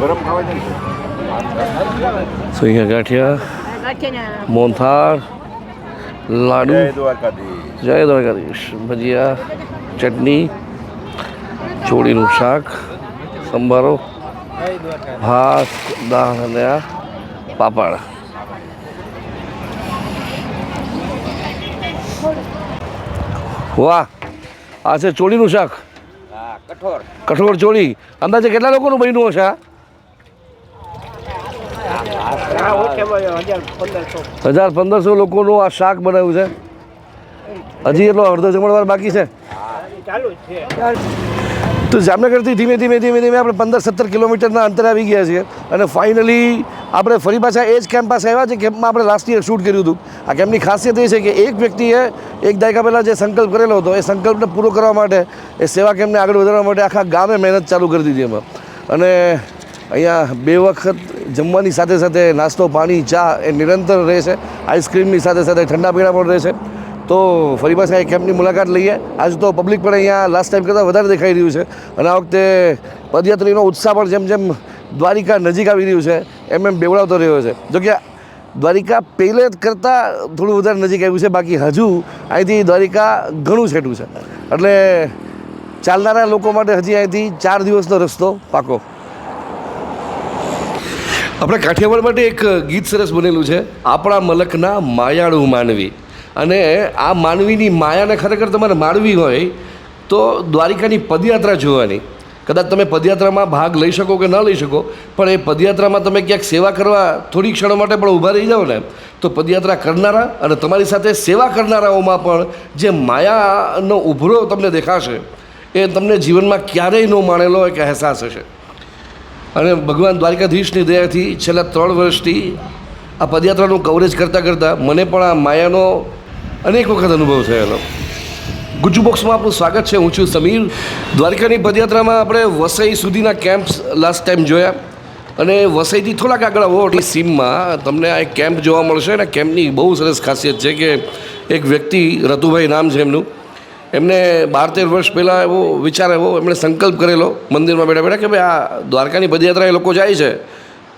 ગરમ ખાવા ગાંઠિયા મોહનથાળ લાડુ જય દ્વારકાધીશ. ભજીયા ચટણી ચોળીનું શાક સંભારો ભાત દાળ અને આ પાપડ. વાહ આ છે ચોળીનું શાક? કઠોર કઠોળ ચોળી. અંદાજે કેટલા લોકોનું બન્યું હશે આ? હજાર પંદરસો. લોકોનું આ શાક બનાવ્યું છે. હજી એટલો અડધો જમણવાર બાકી છે. તો જામનગરથી ધીમે ધીમે ધીમે ધીમે આપણે પંદર સત્તર કિલોમીટરના અંતરે આવી ગયા છીએ. અને ફાઇનલી આપણે ફરી પાછા એ જ કેમ્પ પાસે આવ્યા છે કેમ્પમાં આપણે લાસ્ટ યર શૂટ કર્યું હતું. આ કેમ્પની ખાસિયત એ છે કે એક વ્યક્તિએ એક દાયકા પહેલાં જે સંકલ્પ કરેલો હતો એ સંકલ્પને પૂરો કરવા માટે એ સેવા કેમ્પને આગળ વધારવા માટે આખા ગામે મહેનત ચાલુ કરી દીધી એમાં. અને અહીંયા બે વખત જમવાની સાથે સાથે નાસ્તો, પાણી, ચા એ નિરંતર રહે છે. આઈસ્ક્રીમની સાથે સાથે ઠંડા પીણા પણ રહે છે. તો ફરી પાછા આ કેમ્પની મુલાકાત લઈએ. આજ તો પબ્લિક પણ અહીંયા લાસ્ટ ટાઈમ કરતાં વધારે દેખાઈ રહ્યું છે. અને આ વખતે પદયાત્રીનો ઉત્સાહ પણ જેમ જેમ દ્વારિકા નજીક આવી રહ્યું છે, એમ એમ બેવડાવતો રહ્યો છે. જો કે દ્વારિકા પહેલે કરતાં થોડું વધારે નજીક આવ્યું છે, બાકી હજુ અહીંથી દ્વારિકા ઘણું છેટું છે. એટલે ચાલનારા લોકો માટે હજી અહીંથી ચાર દિવસનો રસ્તો પાકો. આપણે કાઠિયાવાડ માટે એક ગીત સરસ બનેલું છે, આપણા મલકના માયાળું માનવી. અને આ માનવીની માયાને ખરેખર તમારે માણવી હોય, તો દ્વારિકાની પદયાત્રા જોવાની. કદાચ તમે પદયાત્રામાં ભાગ લઈ શકો કે ન લઈ શકો, પણ એ પદયાત્રામાં તમે ક્યાંક સેવા કરવા થોડી ક્ષણો માટે પણ ઊભા રહી જાઓ ને, તો પદયાત્રા કરનારા અને તમારી સાથે સેવા કરનારાઓમાં પણ જે માયાનો ઉભરો તમને દેખાશે, એ તમને જીવનમાં ક્યારેય ન માણેલો એક અહેસાસ હશે. અને ભગવાન દ્વારકાધીશની દયાથી છેલ્લા ત્રણ વર્ષથી આ પદયાત્રાનું કવરેજ કરતાં કરતાં મને પણ આ માયાનો અનેક વખત અનુભવ થયેલો. ગુજ્જુ બોક્સમાં આપનું સ્વાગત છે. હું છું સમીર. દ્વારકાની પદયાત્રામાં આપણે વસઈ સુધીના કેમ્પ્સ લાસ્ટ ટાઈમ જોયા. અને વસઈથી થોડાક આગળ આવો એટલે સીમમાં તમને આ એક કેમ્પ જોવા મળશે. અને કેમ્પની બહુ સરસ ખાસિયત છે કે એક વ્યક્તિ રતુભાઈ નામ છે એમનું. એમને બાર તેર વર્ષ પહેલાં એવો વિચાર એવો, એમણે સંકલ્પ કરેલો મંદિરમાં બેઠા બેઠા કે ભાઈ આ દ્વારકાની પદયાત્રા એ લોકો જાય છે.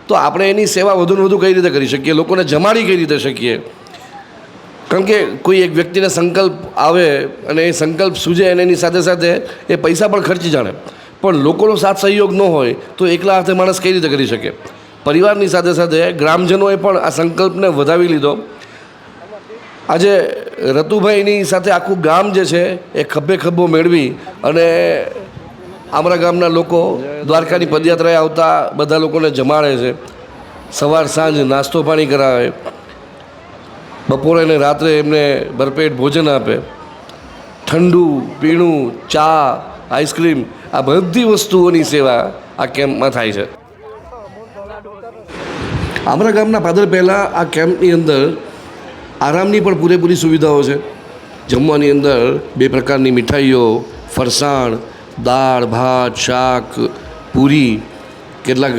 તો આપણે એની સેવા વધુને વધુ કઈ રીતે કરી શકીએ? લોકોને જમાડી કઈ રીતે શકીએ? કારણ કે કોઈ એક વ્યક્તિને સંકલ્પ આવે અને એ સંકલ્પ સૂજે અને એની સાથે સાથે એ પૈસા પણ ખર્ચી જાણે. પણ લોકોનો સાથ સહયોગ ન હોય તો એકલા હાથે માણસ કઈ રીતે કરી શકે? પરિવારની સાથે સાથે ગ્રામજનોએ પણ આ સંકલ્પને વધાવી લીધો. આજે રતુભાઈની સાથે આખું ગામ જે છે એ ખભે ખભો મેળવી અને અમારા ગામના લોકો દ્વારકાની પદયાત્રાએ આવતા બધા લોકોને જમાડે છે. સવાર સાંજ નાસ્તો પાણી કરાવે. બપોરે અને રાત્રે એમને ભરપેટ ભોજન આપે. ઠંડુ, પીણું, ચા, આઈસ્ક્રીમ આ બધી વસ્તુઓની સેવા આ કેમ્પમાં થાય છે. અમારા ગામના પાદર પહેલાં આ કેમ્પની અંદર આરામની પણ પૂરેપૂરી સુવિધાઓ છે. જમવાની અંદર બે પ્રકારની મીઠાઈઓ, ફરસાણ, દાળ, ભાત, શાક, પૂરી, કેટલાક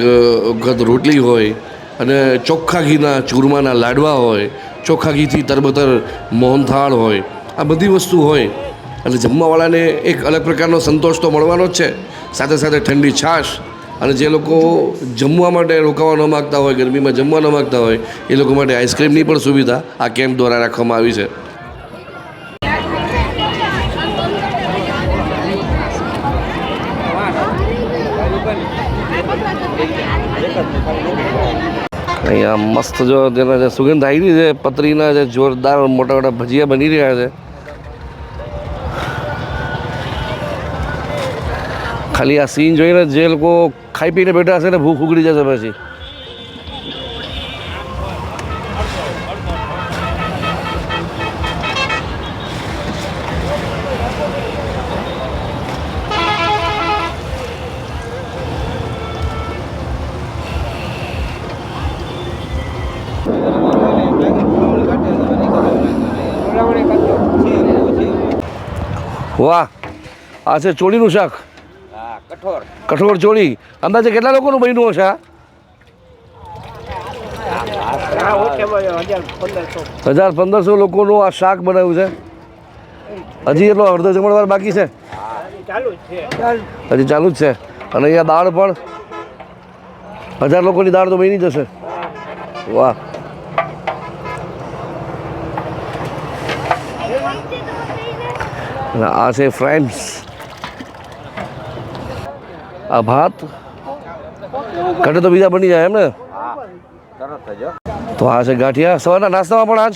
વખત રોટલી હોય અને ચોખ્ખા ઘીના ચૂરમાના લાડવા હોય, ચોખ્ખા ઘીથી તરબતર મોહનથાળ હોય, આ બધી વસ્તુ હોય. એટલે જમવાવાળાને એક અલગ પ્રકારનો સંતોષ તો મળવાનો જ છે. સાથે સાથે ઠંડી છાશ અને જે લોકો જમવા માટે રોકાવા ન માગતા હોય, ગરમીમાં જમવા ન માગતા હોય, એ લોકો માટે આઈસ્ક્રીમની પણ સુવિધા આ કેમ્પ દ્વારા રાખવામાં આવી છે. અહીંયા મસ્ત જો તેના જે સુગંધ આવી રહી છે, પતરીના જે જોરદાર મોટા મોટા ભજીયા બની રહ્યા છે. ખાલી આ સીન જોઈને જે લોકો ખાઈ પીને બેઠા હશે ને ભૂખ ઉગડી જશે પછી. વાહ આ છે ચોળીનું શાક. કઠોર. કઠોળ ચોળી. અંદાજે કેટલા લોકોનું બન્યું હશે હજાર પંદરસો. લોકોનું આ શાક બનાવ્યું છે. હજી એટલો અડધો જમણવાર બાકી છે? હજી ચાલુ જ છે. અને અહીંયા દાળ પણ હજાર લોકોની દાળ તો બની જશે વાહ. આ છે ફ્રેન્ડ્સ આ ભાત. ઘટે તો બીજા બની જાય એમ ને. તો આ છે ગાંઠિયા. સવારના નાસ્તામાં પણ આજ?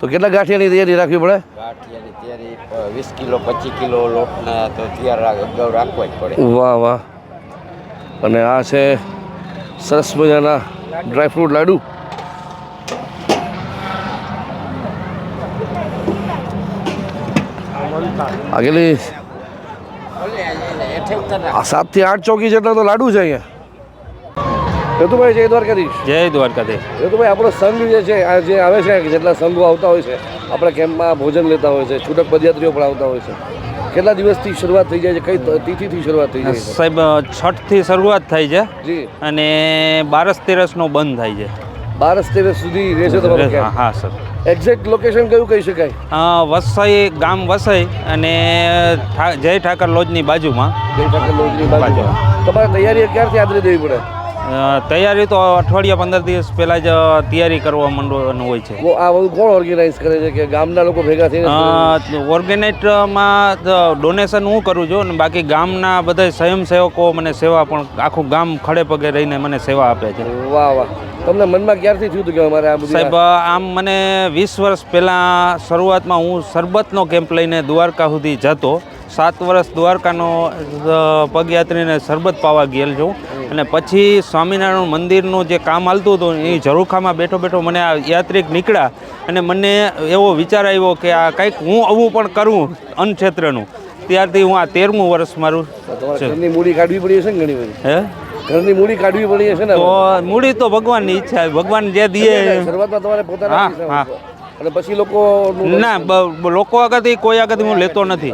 તો કેટલા ગાંઠિયાની તૈયારી રાખવી પડે? ગાંઠિયાની તૈયારી વીસ કિલો પચીસ કિલો લોટના તો તૈયાર અગાઉ રાખવા જ પડે. વાહ વાહ. અને આ છે સરસ મજાના ડ્રાયફ્રૂટ લાડુ. આગેલી આ સાતથી આઠ ચોકી જેટલા તો લાડુ છે અહીંયા. હેતુભાઈ જય દ્વારકાધીશ. જય દ્વારકાધીશ. હેતુભાઈ આપણો સંઘ જે છે આ જે આવે છે જેટલા સંઘો આવતા હોય છે આપણા કેમ્પમાં ભોજન લેતા હોય છે છૂટક પદયાત્રીઓ પણ આવતા હોય છે. કેટલા દિવસથી શરૂઆત થઈ જાય છે? કઈ તિથિથી શરૂઆત થઈ જાય સાહેબ છઠથી શરૂઆત થાય છે જી. અને બારસ તેરસનો બંધ થાય છે. બારસ તેરસ સુધી રહેશે તમારો હા સર. એક્ઝેક્ટ લોકેશન કયું કહી શકાય? વસઈ ગામ વસઈ અને જય ઠાકર લોજની બાજુમાં. જય ઠાકર લોજની બાજુમાં. તમારે તૈયારી ક્યારથી આદરી દેવી પડે? તૈયારી તો અઠવાડિયા પંદર દિવસ પહેલાં જ તૈયારી કરવા માંડવાનું હોય છે. આ બધું કોણ ઓર્ગેનાઇઝ કરે છે કે ગામના લોકો ભેગા થઈને ઓર્ગેનાઇટમાં ડોનેશન હું કરું છું અને બાકી ગામના બધા સ્વયંસેવકો મને સેવા પણ આખું ગામ ખડે પગે રહીને મને સેવા આપે છે. વાહ વાહ. તમને મનમાં ક્યારથી થયું હતું કે અમારે આ સાહેબ આમ મને વીસ વર્ષ પહેલાં શરૂઆતમાં હું સરબતનો કેમ્પ લઈને દ્વારકા સુધી જતો. સાત વર્ષ દ્વારકાનો પગયાત્રીને સરબત પાવા ગયેલ છું. અને પછી સ્વામિનારાયણ મંદિરનું જે કામ હાલતું હતું એ ઝરૂખામાં બેઠો બેઠો મને આ યાત્રિક નીકળ્યા અને મને એવો વિચાર આવ્યો કે આ કંઈક હું આવું પણ કરું અન્નક્ષેત્રનું ત્યારથી હું આ તેરમું વર્ષ મારું ઘરની મૂડી કાઢવી પડી હશે ને ઘણી બધી? હે? ઘરની મૂડી કાઢવી પડી હશે ને? તો મૂડી તો ભગવાનની ઈચ્છા ભગવાન જે દે શરૂઆતમાં તમારે પોતાના હા, હા. અને પછી લોકો ના લોકો આગળથી કોઈ આગળથી હું લેતો નથી.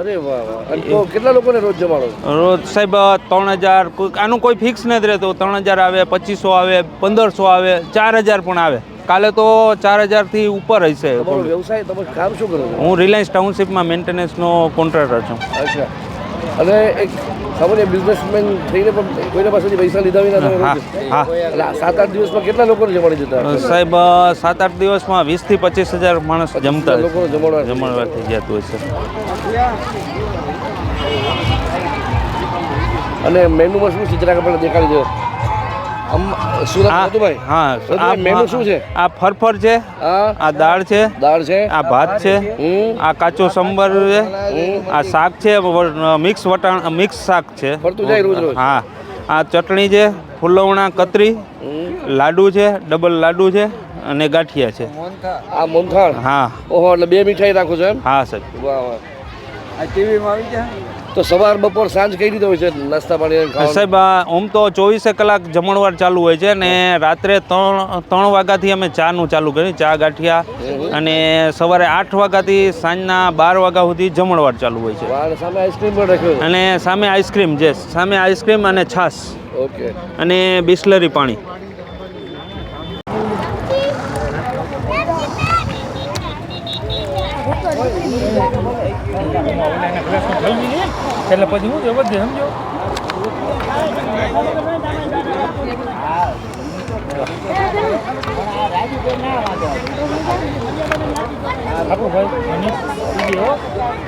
કેટલા લોકોને રોજ જમાડો રોજ સાહેબ ત્રણ હજાર આનું કોઈ ફિક્સ નથી રહેતું. ત્રણ હજાર આવે પચીસો આવે પંદરસો આવે ચાર હજાર પણ આવે. કાલે તો ચાર હજારથી ઉપર હશે વ્યવસાય તમે કામ શું કરો હું રિલાયન્સ ટાઉનશીપમાં મેન્ટેનન્સનો કોન્ટ્રાક્ટર છું. અચ્છા. અને એક સામાન્ય બિઝનેસમેન થઈને પણ કોઈના પાસેથી પૈસા લીધા વિના હા હા. એટલે સાત આઠ દિવસમાં કેટલા લોકોને જમાડી જતા સાહેબ સાત આઠ દિવસમાં વીસથી પચીસ હજાર માણસ જમતા લોકો જમાડવા જમાડવા થઈ જતું હોય છે. અને મેનુમાં શું ચિત્રા જરાક દેખાડી દો. સુરત હા આ મેનુ શું છે? આ ફરફર છે આ દાળ છે દાળ છે. આ ભાત છે આ કાચો સંબર છે આ શાક છે મિક્સ વટાણ મિક્સ શાક છે. ફરતું જાય રોજ રોજ? હા. આ ચટણી છે ફુલવણા કતરી લાડુ છે ડબલ લાડુ છે અને ગાંઠિયા છે. આ મોનથાળ? હા. ઓહો એટલે બે મીઠાઈ રાખો છો એમ? હા સાહેબ. વાહ વાહ. તો સવાર બપોર સાંજ કઈ રીતે હોય છે નાસ્તા પાણી સાહેબ આમ ઓમ તો ચોવીસે કલાક જમણવાર ચાલુ હોય છે અને રાત્રે ત્રણ ત્રણ વાગ્યાથી અમે ચાનું ચાલુ કરીએ ચા ગાંઠિયા. અને સવારે આઠ વાગ્યાથી સાંજના બાર વાગ્યા સુધી જમણવાર ચાલુ હોય છે. સામે આઈસ્ક્રીમ પણ રાખ્યું અને સામે આઈસ્ક્રીમ જે સામે આઈસ્ક્રીમ અને છાશ. ઓકે. અને બિસ્લરી પાણી. એટલે પછી હું છે? બધે સમજો. આપણું ભાઈ